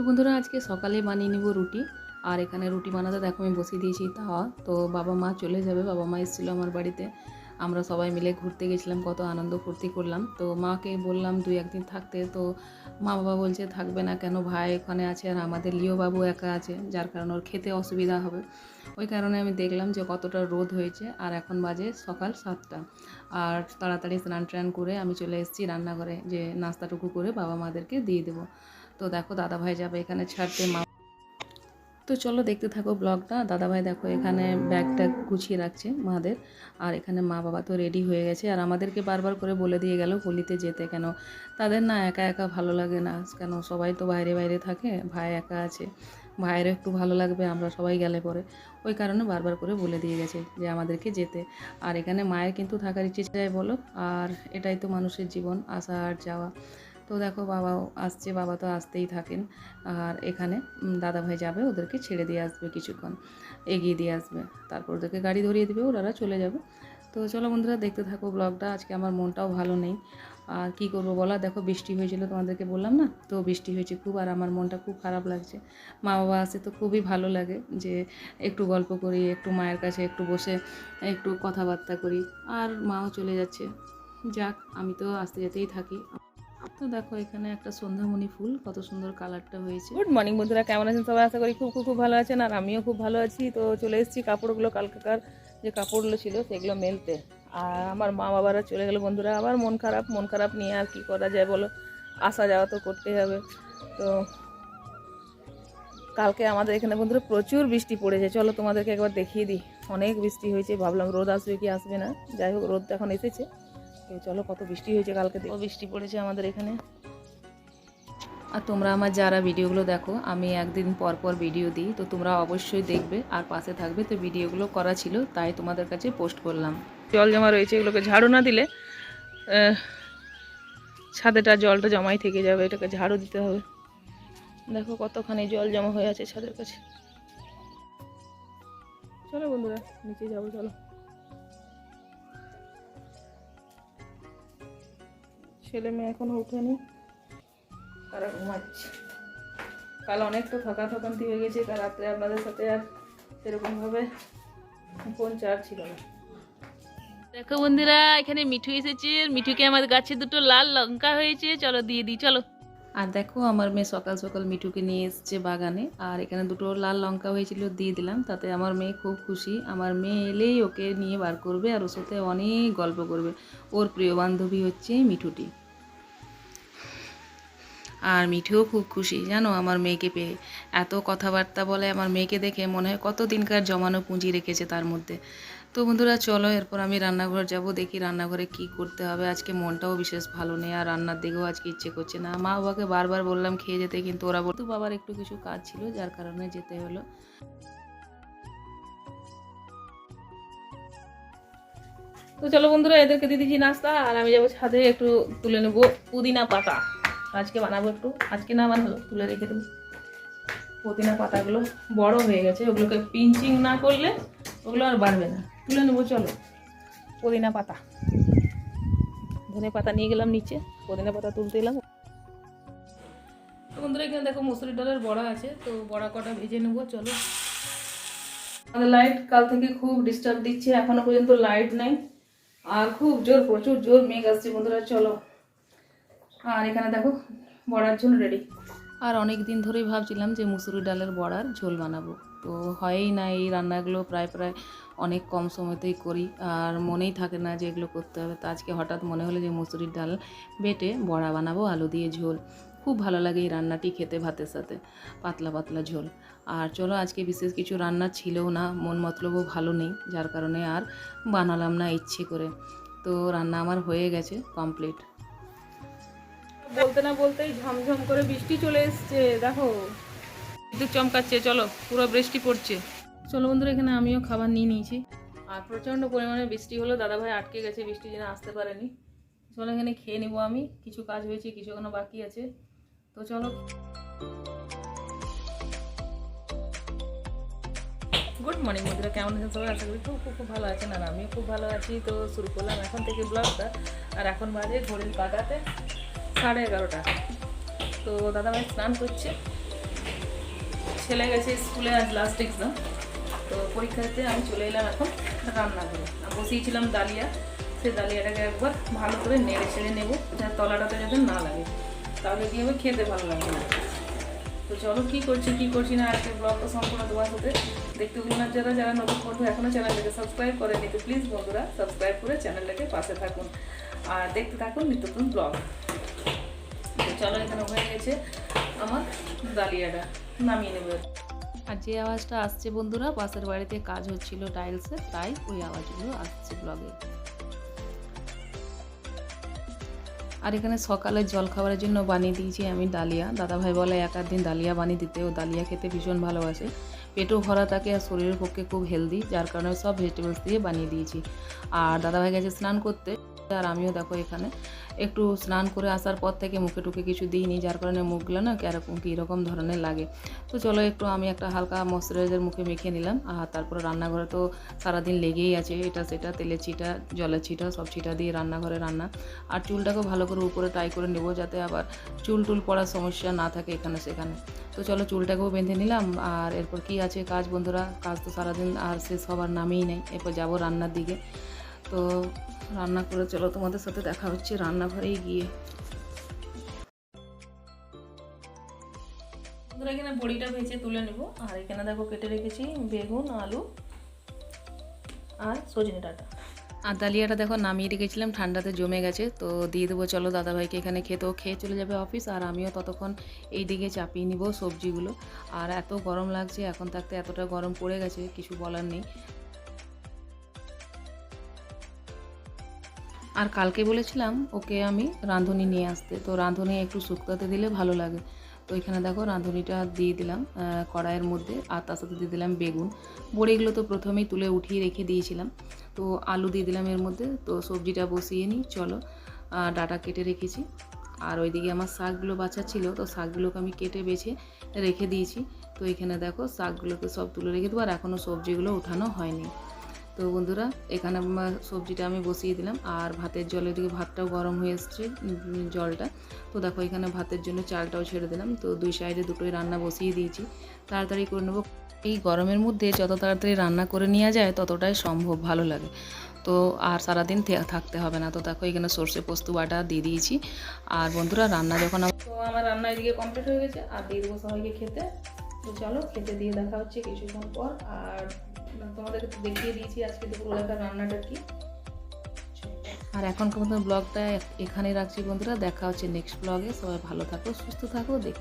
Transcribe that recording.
তো বন্ধুরা আজকে সকালে বানিয়ে নিব রুটি। আর এখানে রুটি বানাতে দেখো আমি বসিয়ে দিয়েছি তাওয়া। তো বাবা মা চলে যাবে, বাবা মা এসেছিল আমার বাড়িতে। আমরা সবাই মিলে ঘুরতে গেছিলাম, কত আনন্দ ফুর্তি করলাম। তো মাকে বললাম দুই একদিন থাকতে। তো মা বাবা বলছে, থাকবে না কেন? ভাই ওখানে আছে আর আমাদের লিও বাবু একা আছে, যার কারণে ওর খেতে অসুবিধা হবে। ওই কারণে আমি দেখলাম যে কতটা রোদ হয়েছে, আর এখন বাজে সকাল সাতটা। আর তাড়াতাড়ি স্নান টান করে আমি চলে এসেছি রান্নাঘরে, যে নাস্তাটুকু করে বাবা মাদেরকে দিয়ে দেবো। তো দেখো দাদাভাই যাবে এখানে ছাড়তে, মা তো চলো দেখতে থাকো ব্লগটা। দাদাভাই দেখো এখানে ব্যাগটা গুছিয়ে রাখছে মাদের। আর এখানে মা বাবা তো রেডি হয়ে গেছে। আর আমাদেরকে বারবার করে বলে দিয়ে গেল হোলিতে যেতে কেন? তাদের না একা একা ভালো লাগে না। কেন? সবাই তো বাইরে বাইরে থাকে, ভাই একা আছে। ভাইয়ের একটু ভালো লাগবে, আমরা সবাই গেলে পরে। ওই কারণে বারবার করে বলে দিয়ে গেছে যে আমাদেরকে যেতে। আর এখানে মায়ের কিন্তু থাকার ইচ্ছে চাই বলো। আর এটাই তো মানুষের জীবন, আসা আর যাওয়া। তো দেখো বাবাও আসছে, বাবা তো আসতেই থাকেন। আর এখানে দাদাভাই যাবে, ওদেরকে ছেড়ে দিয়ে আসবে কিছুক্ষণ, এগিয়ে দিয়ে আসবে। তারপর ওদেরকে গাড়ি ধরিয়ে দেবে ওরা চলে যাবে। তো চলো বন্ধুরা, দেখতে থাকো ব্লগটা। আজকে আমার মনটাও ভালো নেই। আর কি করব বলা? দেখো বৃষ্টি হয়েছিল তোমাদেরকে বললাম না? তো বৃষ্টি হয়েছে খুব, আর আমার মনটা খুব খারাপ লাগছে। মা বাবা আসে তো খুবই ভালো লাগে যে একটু গল্প করি, একটু মায়ের কাছে একটু বসে একটু কথাবার্তা করি। আর মাও চলে যাচ্ছে। যাক, আমি তো আসতে যেতেই থাকি। তো দেখো, এখানে একটা সন্ধ্যামণি ফুল, কত সুন্দর কালারটা হয়েছে। গুড মর্নিং বন্ধুরা, কেমন আছেন সবাই? আশা করি খুব খুব খুব ভালো আছেন, আর আমিও খুব ভালো আছি। তো চলে এসেছি কাপড়গুলো, কালকাকার যে কাপড়গুলো ছিল, সেগুলো মেলতে। আর আমার মা বাবারা চলে গেলো বন্ধুরা, আবার মন খারাপ মন খারাপ নিয়ে আর কি করা যায় বলো? আসা যাওয়া তো করতেই হবে। তো কালকে আমাদের এখানে বন্ধুরা প্রচুর বৃষ্টি পড়েছে। চলো তোমাদেরকে একবার দেখিয়ে দিই। অনেক বৃষ্টি হয়েছে, ভাবলাম রোদ আসবে কি আসবে না। যাই হোক, রোদ এখন এসেছে। তো চলো কত বৃষ্টি হয়েছে কালকে দেখো বৃষ্টি পড়েছে আমাদের এখানে। আর তোমরা আমার যারা ভিডিওগুলো দেখো আমি একদিন পর পর ভিডিও দিই তো তোমরা অবশ্যই দেখবে আর পাশে থাকবে তো ভিডিওগুলো করা ছিল তাই তোমাদের কাছে পোস্ট করলাম। জল জমা রয়েছে এগুলোকে ঝাড়ু না দিলে ছাদেটা জলটা জমাই থেকে যাবে এটাকে ঝাড়ু দিতে হবে। দেখো কতখানি জল জমা হয়ে আছে ছাদের কাছে। চলো বন্ধুরা নিচে যাব চলো। ছেলে মেয়ে এখনও উঠেনি তারা ঘুমাচ্ছে। কাল অনেক তো থকা থকান্তি হয়ে গেছে কাল রাত্রে আপনাদের সাথে আর সেরকমভাবে ফোন চার্জ ছিল না। দেখো বন্ধুরা এখানে মিঠু এসেছে। মিঠুকে আমার গাছে দুটো লাল লঙ্কা হয়েছে। চলো দিয়ে দিই চলো। আর দেখো আমার মেয়ে সকাল সকাল মিঠুকে নিয়ে এসছে বাগানে। আর এখানে দুটো লাল লঙ্কা হয়েছিল দিয়ে দিলাম। তাতে আমার মেয়ে খুব খুশি। আমার মেয়ে এলেই ওকে নিয়ে বার করবে আর ওর সাথে অনেক গল্প করবে। ওর প্রিয় বান্ধবী হচ্ছে মিঠুটি। আর মিঠেও খুব খুশি, জানো? আমার মেয়েকে পেয়ে। এত কথাবার্তা বলে আমার মেয়েকে দেখে মনে হয় কত দিনকার জমানো পুঁজি রেখেছে তার মধ্যে। তো বন্ধুরা, চলো, এরপর আমি রান্নাঘর যাব, দেখি রান্নাঘরে কি করতে হবে। আজকে মনটাও বিশেষ ভালো নেই, আর রান্নার দিকেও আজকে ইচ্ছে করছে না। মা বাবাকে বারবার বললাম খেয়ে যেতে, কিন্তু ওরা বলতো বাবার একটু কিছু কাজ ছিল, যার কারণে যেতে হলো। তো চলো বন্ধুরা, এদেরকে দিচ্ছি নাস্তা, আর আমি যাব ছাদে একটু তুলে নেব পুদিনা পাতা। আজকে বানাবো একটু। আজকে না বানালো তুলে রেখে দেবো। পুদিনা পাতাগুলো বড় হয়ে গেছে। ওগুলোকে পিঞ্চিং না করলে ওগুলো আর বাড়বে না। তুলে নেব, চলো। পুদিনা পাতা। ধনে পাতা নিয়ে গেলাম নিচে। পুদিনা পাতা তুলতে এলাম। বন্ধুরা, এখানে দেখো মুসুরি ডালের বড়া আছে। তো বড়া কটা ভেজে নেব, চলো। আমাদের লাইট কাল থেকে খুব ডিস্টার্ব দিচ্ছে। এখনও পর্যন্ত লাইট নাই। আর খুব জোর, প্রচুর জোর মেঘ আসছে বন্ধুরা, চলো। আর এখানে দেখো, বড়ার জন্য রেডি আর অনেক দিন ধরেই ভাবছিলাম যে মুসুরি ডালের বড়ার ঝোল বানাবো। তো হয়ই না, এই রান্নাগুলো প্রায় প্রায় অনেক কম সময়তেই করি। আর মনেই থাকে না যে এগুলো করতে হবে। তো আজকে হঠাৎ মনে হলো যে মুসুরির ডাল বেটে বড়া বানাবো, আলু দিয়ে ঝোল। খুব ভালো লাগে এই রান্নাটি খেতে ভাতের সাথে, পাতলা পাতলা ঝোল। আর চলো, আজকে বিশেষ কিছু রান্না ছিলও না, মন মতলবও ভালো নেই, যার কারণে আর বানালাম না ইচ্ছে করে। তো রান্না আমার হয়ে গেছে কমপ্লিট বলতে না বলতেই ঝমঝম করে বৃষ্টি চলে এসছে, দেখো। বিদ্যুৎ চমকাচ্ছে, চলো, পুরো বৃষ্টি পড়ছে। চলো বন্ধুরা, এখানে আমিও খাবার নিয়ে নিয়েছি। আর প্রচণ্ড পরিমাণে বৃষ্টি হলো, দাদাভাই আটকে গেছে, বৃষ্টি যেন আসতে পারেনি। চলো এখানে খেয়ে নেব আমি, কিছু কাজ হয়েছে, কিছু এখনও বাকি আছে। তো চলো। গুড মর্নিং বন্ধুরা, কেমন আছেন সবাই? আশা করি খুব খুব খুব ভালো আছেন, আর আমিও খুব ভালো আছি। তো শুরু করলাম এখন থেকে ব্লগটা। আর এখন বাজে ঘড়ির কাটাতে সাড়ে এগারোটা। তো দাদাভাই স্নান করছে। ছেলে গেছে স্কুলে আজ লাস্ট এক্সাম তো পরীক্ষাতে আমি চলে এলাম এখন রান্না করে বসিয়েছিলাম ডালিয়া। সেই ডালিয়াটাকে একবার ভালো করে নেড়ে ছেড়ে নেব যাতে তলাটাতে যাতে না লাগে। তাহলে কি হবে খেতে ভালো লাগবে না। তো চলো কী করছি কী করছি না, আজকে ব্লগটা সম্পূর্ণ তোমার সাথে দেখতে না। যারা যারা নতুন বন্ধু এখনও চ্যানেলটাকে সাবস্ক্রাইব করেনি, তো প্লিজ বন্ধুরা সাবস্ক্রাইব করে চ্যানেলটাকে পাশে থাকুন। আর দেখতে থাকুন নিত্য নতুন ব্লগ আর যে আওয়াজটা আসছে বন্ধুরা, পাশের বাড়িতে কাজ হচ্ছিল টাইলসের তাই ওই আওয়াজগুলো আসছে ব্লগে আর এখানে সকালে জল খাবারের জন্য বানিয়ে দিয়েছি আমি ডালিয়া। দাদাভাই বলে, এক আধ দিন ডালিয়া বানিয়ে দিতে। ও ডালিয়া খেতে ভীষণ ভালোবাসে। পেটও ভরা থাকে আর শরীরের পক্ষে খুব হেলদি যার কারণে সব ভেজিটেবলস দিয়ে বানিয়ে দিয়েছি। আর দাদাভাই গেছে স্নান করতে। আর আমিও দেখো এখানে। একটু স্নান করে আসার পর থেকে মুখে টুকে কিছু দিইনি, যার কারণে মুখগুলো না কীরকম কীরকম ধরনের লাগে। তো চলো একটু আমি একটা হালকা ময়শ্চারাইজার মুখে মেখে নিলাম। আর তারপরে রান্নাঘরে তো সারাদিন লেগেই আছে, এটা সেটা তেলের ছিটা, জলের ছিটা, সব ছিটা দিয়ে রান্নাঘরে রান্না। আর চুলটাকেও ভালো করে উপরে টাই করে নেব যাতে আবার চুল টুল পড়ার সমস্যা না থাকে এখানে সেখানে। তো চলো চুলটাকেও বেঁধে নিলাম। আর এরপর কি আছে কাজ বন্ধুরা? কাজ তো সারাদিন আর শেষ হবার নামেই নেই। এরপর যাব রান্নার দিকে। তো রান্না করে চলো তোমাদের সাথে দেখা হচ্ছে রান্নাঘরেই গিয়ে। এখানে বড়িটা ভেজে তুলে নেব। আর এখানে দেখো কেটে রেখেছি বেগুন আলু আর সজনে ডাঁটা। আর ডালিয়াটা দেখো নামিয়ে রেখেছিলাম ঠান্ডাতে জমে গেছে। তো দিয়ে দেবো চলো দাদাভাইকে এখানে খেতেও খেয়ে চলে যাবে অফিস আর আমিও ততক্ষণ এই দিকে চাপিয়ে নিব সবজিগুলো। আর এত গরম লাগছে এখন থাকতে এতটা গরম পড়ে গেছে কিছু বলার নেই। আর কালকে বলেছিলাম ওকে আমি রাঁধুনি নিয়ে আসতে। তো রাঁধুনি একটু শুক্তাতে দিলে ভালো লাগে। তো এখানে দেখো রাঁধুনিটা দিয়ে দিলাম কড়াইয়ের মধ্যে আর তার সাথে দিয়ে দিলাম বেগুন। বড়িগুলো তো প্রথমেই তুলে উঠিয়ে রেখে দিয়েছিলাম। তো আলু দিয়ে দিলাম এর মধ্যে। তো সবজিটা বসিয়ে নিই, চলো। ডাটা কেটে রেখেছি। আর ওইদিকে আমার শাকগুলো বাছা ছিল, তো শাকগুলোকে আমি কেটে বেছে রেখে দিয়েছি। তো এখানে দেখো শাকগুলোকে সব তুলে রেখে দেবো, আর এখনও সবজিগুলো উঠানো হয়নি। তো বন্ধুরা, এখানে সবজিটা আমি বসিয়ে দিলাম, আর ভাতের জলের দিকে ভাতটাও গরম হয়ে এসছে জলটা। তো দেখো, এখানে ভাতের জন্য চালটাও ছেড়ে দিলাম, তো দুই সাইডে দুটোই রান্না বসিয়ে দিয়েছি। তাড়াতাড়ি করে নেব। এই গরমের মধ্যে যত তাড়াতাড়ি রান্না করে নেওয়া যায়, ততটাই সম্ভব ভালো লাগে। তো আর সারাদিন থাকতে হবে না। তো দেখো, এখানে সর্ষে পোস্ত বাটা দিয়ে দিয়েছি। আর বন্ধুরা, রান্না যখন তো আমার রান্না এদিকে কমপ্লিট হয়ে গেছে, আর দিয়ে দেবো সবাইকে খেতে। তো চলো, খেতে দিয়ে দেখা হচ্ছে কিছুক্ষণ পর। আর তোমাদেরকে তো দেখিয়ে দিয়েছি আজকে দুপুরবেলাকার রান্নাটা কি। আর এখন পর্যন্ত ব্লগটা এখানে রাখছি বন্ধুরা, দেখা হচ্ছে নেক্সট ব্লগে সবাই ভালো থাকো, সুস্থ থাকো দেখ